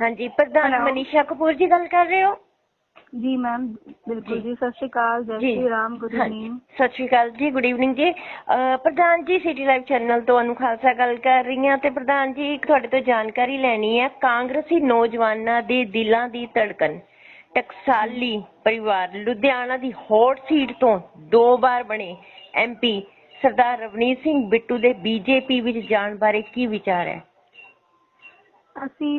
ਹਾਂਜੀ ਪ੍ਰਧਾਨ Hello. ਮਨੀਸ਼ਾ ਕਪੂਰ ਜੀ ਗੱਲ ਕਰ ਰਹੇ ਹੋ ਜੀ ਮੈਮ ਬਿਲਕੁਲ ਜੀ। ਸਤਿ ਸ਼੍ਰੀ ਅਕਾਲ ਜੈ। ਸ਼੍ਰੀ ਰਾਮ ਗੁੱਡ ਹਾਂਜੀ। ਸਤਿ ਸ਼੍ਰੀ ਅਕਾਲ ਜੀ ਗੁੱਡ ਇਵਨਿੰਗ ਜੀ ਅਹ ਪ੍ਰਧਾਨ ਜੀ ਸਿਟੀ ਲਾਈਵ ਚੈਨਲ ਤੋਂ ਅਨੂ ਖਾਲਸਾ ਗੱਲ ਕਰ ਰਹੀ ਹਾਂ ਤੇ ਪ੍ਰਧਾਨ ਜੀ ਇੱਕ ਤੁਹਾਡੇ ਤੋਂ ਜਾਣਕਾਰੀ ਲੈਣੀ ਹੈ ਕਾਂਗਰਸੀ ਨੌਜਵਾਨਾਂ ਦੇ ਦਿਲਾਂ ਦੀ ਧੜਕਨ ਟਕਸਾਲੀ ਪਰਿਵਾਰ ਲੁਧਿਆਣਾ ਦੀ ਹੌਟ ਸੀਟ ਤੋਂ ਦੋ ਵਾਰ ਬਣੇ ਐਮਪੀ ਸਰਦਾਰ ਰਵਨੀਤ ਸਿੰਘ ਬਿੱਟੂ ਦੇ ਬੀਜੇਪੀ ਵਿੱਚ ਜਾਣ ਬਾਰੇ ਕੀ ਵਿਚਾਰ ਹੈ ਅਸੀਂ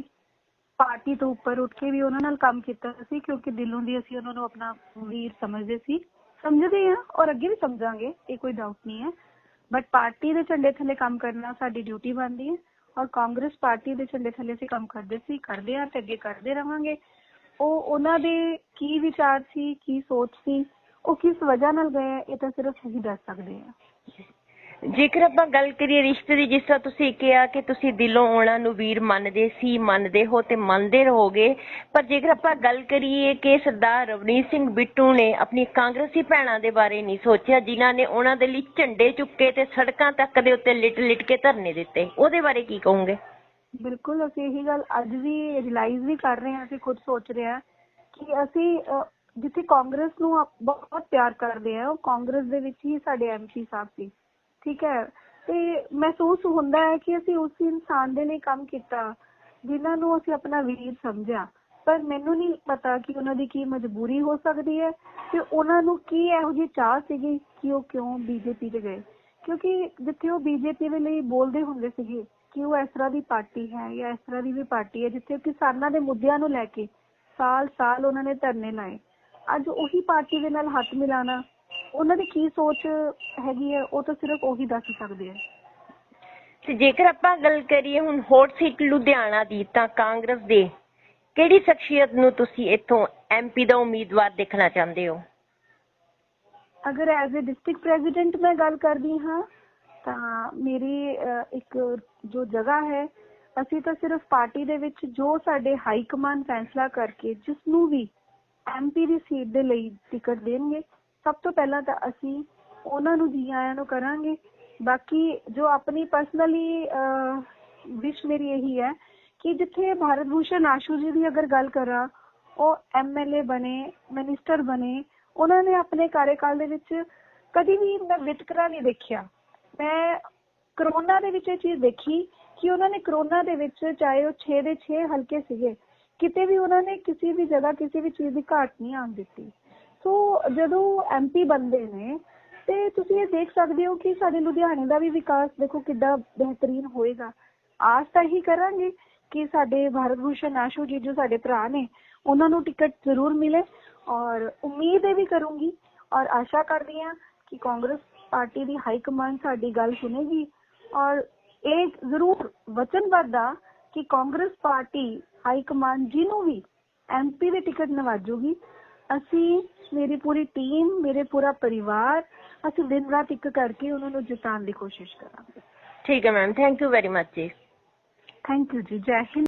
ਪਾਰਟੀ ਤੋਂ ਉੱਪਰ ਉੱਠ ਕੇ ਵੀ ਉਹਨਾਂ ਨਾਲ ਕੰਮ ਕੀਤਾ ਸੀ, ਕਿਉਂਕਿ ਦਿਲੋਂ ਦੀ ਅਸੀਂ ਉਹਨਾਂ ਨੂੰ ਆਪਣਾ ਵੀਰ ਸਮਝਦੇ ਸੀ। ਸਮਝਦੇ ਹਾਂ ਔਰ ਅੱਗੇ ਵੀ ਸਮਝਾਂਗੇ, ਇਹ ਕੋਈ ਡਾਊਟ ਨਹੀਂ ਹੈ। ਬਟ ਪਾਰਟੀ ਦੇ ਝੰਡੇ ਥੱਲੇ ਕੰਮ ਕਰਨਾ ਸਾਡੀ ਡਿਊਟੀ ਬਣਦੀ ਹੈ ਔਰ ਕਾਂਗਰਸ ਪਾਰਟੀ ਦੇ ਝੰਡੇ ਥੱਲੇ ਅਸੀਂ ਕੰਮ ਕਰਦੇ ਸੀ, ਕਰਦੇ ਹਾਂ ਤੇ ਅੱਗੇ ਕਰਦੇ ਰਵਾਂਗੇ ਉਹ ਉਹਨਾਂ ਦੇ ਕੀ ਵਿਚਾਰ ਸੀ, ਕੀ ਸੋਚ ਸੀ, ਉਹ ਕਿਸ ਵਜ੍ਹਾ ਨਾਲ ਗਏ ਇਹ ਤਾਂ ਸਿਰਫ ਅਸੀਂ ਦੱਸ ਸਕਦੇ ਹਾਂ। ਜੇਕਰ ਆਪਾਂ ਗੱਲ ਕਰੀਏ ਰਿਸ਼ਤੇ ਦੀ, ਜਿਸ ਤਰ੍ਹਾਂ ਤੁਸੀਂ ਕਿਹਾ ਕਿ ਤੁਸੀਂ ਦਿਲੋਂ ਉਹਨਾਂ ਨੂੰ ਵੀਰ ਮੰਨਦੇ ਸੀ, ਮੰਨਦੇ ਹੋ ਤੇ ਮੰਨਦੇ ਰਹੋਗੇ, ਪਰ ਜੇਕਰ ਆਪਾਂ ਗੱਲ ਕਰੀਏ ਕਿ ਸਰਦਾਰ ਰਵਨੀਤ ਸਿੰਘ ਬਿੱਟੂ ਨੇ ਆਪਣੀ ਕਾਂਗਰਸੀ ਭੈਣਾਂ ਦੇ ਬਾਰੇ ਨਹੀਂ ਸੋਚਿਆ, ਜਿਨ੍ਹਾਂ ਨੇ ਉਹਨਾਂ ਦੇ ਲਈ ਝੰਡੇ ਚੁੱਕੇ ਤੇ ਸੜਕਾਂ ਤੱਕ ਦੇ ਉੱਤੇ ਲਿਟ ਲਿਟ ਕੇ ਧਰਨੇ ਦਿੱਤੇ, ਉਹਦੇ ਬਾਰੇ ਕੀ ਕਹੋਗੇ? ਬਿਲਕੁਲ, ਅਸੀਂ ਇਹੀ ਗੱਲ ਅੱਜ ਵੀ ਰਿਅਲਾਈਜ਼ ਵੀ ਕਰ ਰਹੇ ਹਾਂ, ਅਸੀਂ ਖੁਦ ਸੋਚ ਰਹੇ ਹਾਂ ਕਿ ਅਸੀਂ ਜਿੱਥੇ ਕਾਂਗਰਸ ਨੂੰ ਬਹੁਤ ਪਿਆਰ ਕਰਦੇ ਆ ਉਹ ਕਾਂਗਰਸ ਦੇ ਵਿੱਚ ਹੀ ਸਾਡੇ ਐਮਪੀ ਸਾਹਿਬ ਸੀ। ਠੀਕ ਹੈ। ਤੇ ਮਹਿਸੂਸ ਹੁੰਦਾ ਹੈ ਕਿ ਅਸੀਂ ਉਸ ਇਨਸਾਨ ਦੇ ਲਈ ਕੰਮ ਕੀਤਾ, ਜਿਨ੍ਹਾਂ ਨੂੰ ਅਸੀਂ ਆਪਣਾ ਵੀਰ ਸਮਝਿਆ। ਪਰ ਮੈਨੂੰ ਨਹੀਂ ਪਤਾ ਕਿ ਉਹਨਾਂ ਦੀ ਕੀ ਮਜਬੂਰੀ ਹੋ ਸਕਦੀ ਹੈ ਤੇ ਉਹਨਾਂ ਨੂੰ ਕੀ ਇਹੋ ਜਿਹੀ ਚਾਹ ਸੀਗੀ ਕਿ ਉਹ ਕਿਉਂ ਬੀਜੇਪੀ 'ਚ ਗਏ। ਕਿਉਂਕਿ ਜਿੱਥੇ ਉਹ ਬੀਜੇਪੀ ਦੇ ਲਈ ਬੋਲਦੇ ਹੁੰਦੇ ਸੀਗੇ ਕਿ ਉਹ ਇਸ ਤਰ੍ਹਾਂ ਦੀ ਪਾਰਟੀ ਹੈ ਜਾਂ ਇਸ ਤਰ੍ਹਾਂ ਦੀ ਵੀ ਪਾਰਟੀ ਹੈ, ਜਿੱਥੇ ਕਿਸਾਨਾਂ ਦੇ ਮੁੱਦਿਆਂ ਨੂੰ ਲੈ ਕੇ ਸਾਲ ਸਾਲ ਉਹਨਾਂ ਨੇ ਧਰਨੇ ਲਾਏ। ਅੱਜ ਉਹੀ ਪਾਰਟੀ ਦੇ ਨਾਲ ਹੱਥ ਮਿਲਾਣਾ ਉਹਨਾਂ ਦੀ ਕੀ ਸੋਚ ਹੈਗੀ ਹੈ ਉਹ ਤਾਂ ਸਿਰਫ ਉਹੀ ਦੱਸ ਸਕਦੇ ਆ ਤੇ ਜੇਕਰ ਆਪਾਂ ਗੱਲ ਕਰੀਏ ਹੁਣ ਹੌਟ ਸੀਟ ਲੁਧਿਆਣਾ ਦੀ ਤਾਂ ਕਾਂਗਰਸ ਦੇ ਕਿਹੜੀ ਸ਼ਖਸੀਅਤ ਨੂੰ ਤੁਸੀਂ ਇੱਥੋਂ ਐਮਪੀ ਦਾ ਉਮੀਦਵਾਰ ਦੇਖਣਾ ਚਾਹੁੰਦੇ ਹੋ? ਅਗਰ ਐਜ਼ ਅ ਡਿਸਟ੍ਰਿਕਟ ਪ੍ਰੈਜ਼ੀਡੈਂਟ ਮੈਂ ਗੱਲ ਕਰਦੀ ਹਾਂ ਤਾਂ ਮੇਰੀ ਇੱਕ ਜੋ ਜਗ੍ਹਾ ਹੈ ਅਸੀਂ ਤਾਂ ਸਿਰਫ ਪਾਰਟੀ ਦੇ ਵਿੱਚ ਜੋ ਸਾਡੇ ਹਾਈ ਕਮਾਂਡ ਫੈਸਲਾ ਕਰਕੇ ਜਿਸ ਨੂੰ ਵੀ ਐਮਪੀ ਦੀ ਸੀਟ ਦੇ ਲਈ ਟਿਕਟ ਦੇਣਗੇ ਸਭ ਤੋਂ ਪਹਿਲਾਂ ਤਾਂ ਅਸੀਂ ਉਹਨਾਂ ਨੂੰ ਜੀ ਆਇਆਂ ਨੂੰ ਕਰਾਂਗੇ। ਬਾਕੀ ਜੋ ਆਪਣੀ ਪਰਸਨਲੀ ਵਿਸ਼ ਮੇਰੀ ਇਹੀ ਹੈ ਕਿ ਜਿੱਥੇ ਭਾਰਤ ਭੂਸ਼ਣ ਆਸ਼ੂ ਜੀ ਦੀ ਅਗਰ ਗੱਲ ਕਰਾਂ, ਉਹ ਐਮਐਲਏ ਬਣੇ ਮਿਨਿਸਟਰ ਬਣੇ, ਉਹਨਾਂ ਨੇ ਆਪਣੇ ਕਾਰਜਕਾਲ ਦੇ ਵਿੱਚ ਕਦੀ ਵੀ ਮੈਂ ਵਿਤਕਰਾ ਨਹੀਂ ਦੇਖਿਆ। ਮੈਂ ਕਰੋਨਾ ਦੇ ਵਿੱਚ ਇਹ ਚੀਜ਼ ਦੇਖੀ ਕਿ ਉਹਨਾਂ ਨੇ ਕਰੋਨਾ ਦੇ ਵਿੱਚ ਚਾਹੇ ਉਹ 6 ਦੇ 6 ਹਲਕੇ ਸੀਗੇ, ਕਿਤੇ ਵੀ ਉਹਨਾਂ ਨੇ ਕਿਸੇ ਵੀ ਜਗ੍ਹਾ ਕਿਸੇ ਵੀ ਚੀਜ਼ ਦੀ ਘਾਟ ਨਹੀਂ ਆਉਣ ਦਿੱਤੀ। ਜਦੋਂ ਐਮਪੀ ਬੰਦੇ ਨੇ, ਤੇ ਤੁਸੀਂ ਇਹ ਦੇਖ ਸਕਦੇ ਹੋ ਕਿ ਸਾਡੇ ਲੁਧਿਆਣੇ ਦਾ ਵੀ ਵਿਕਾਸ ਦੇਖੋ ਕਿੱਡਾ ਬਿਹਤਰੀਨ ਹੋਏਗਾ। ਆਸ ਤਾਂ ਇਹੀ ਕਰਾਂਗੇ ਕਿ ਸਾਡੇ ਭਾਰਤ ਭੂਸ਼ਣ ਆਸ਼ੂ ਜੀ ਜੋ ਸਾਡੇ ਭਰਾ ਨੇ, ਉਹਨਾਂ ਨੂੰ ਟਿਕਟ ਜ਼ਰੂਰ ਮਿਲੇ ਔਰ ਉਮੀਦ ਇਹ ਵੀ ਕਰੂੰਗੀ ਔਰ ਆਸ਼ਾ ਕਰਦੀ ਹਾਂ ਕਿ ਕਾਂਗਰਸ ਪਾਰਟੀ ਦੀ ਹਾਈ ਕਮਾਂਡ ਸਾਡੀ ਗੱਲ ਸੁਣੇਗੀ ਔਰ ਇਹ ਜ਼ਰੂਰ ਵਚਨਬੱਧ ਆ ਕਿ ਕਾਂਗਰਸ ਪਾਰਟੀ ਹਾਈ ਕਮਾਂਡ ਜਿਹਨੂੰ ਵੀ ਐਮਪੀ ਦੀ ਟਿਕਟ ਨਵਾਜੂਗੀ ਅਸੀਂ ਮੇਰੀ ਪੂਰੀ ਟੀਮ ਮੇਰੇ ਪੂਰਾ ਪਰਿਵਾਰ ਅਸੀਂ ਦਿਨ ਰਾਤ ਇੱਕ ਕਰਕੇ ਉਹਨਾਂ ਨੂੰ ਜਿਤਾਉਣ ਦੀ ਕੋਸ਼ਿਸ਼ ਕਰਾਂਗੇ। ਠੀਕ ਹੈ ma'am thank you very much ਜੀ। ਥੈਂਕ ਯੂ ਜੀ ਜੈ ਹਿੰਦ।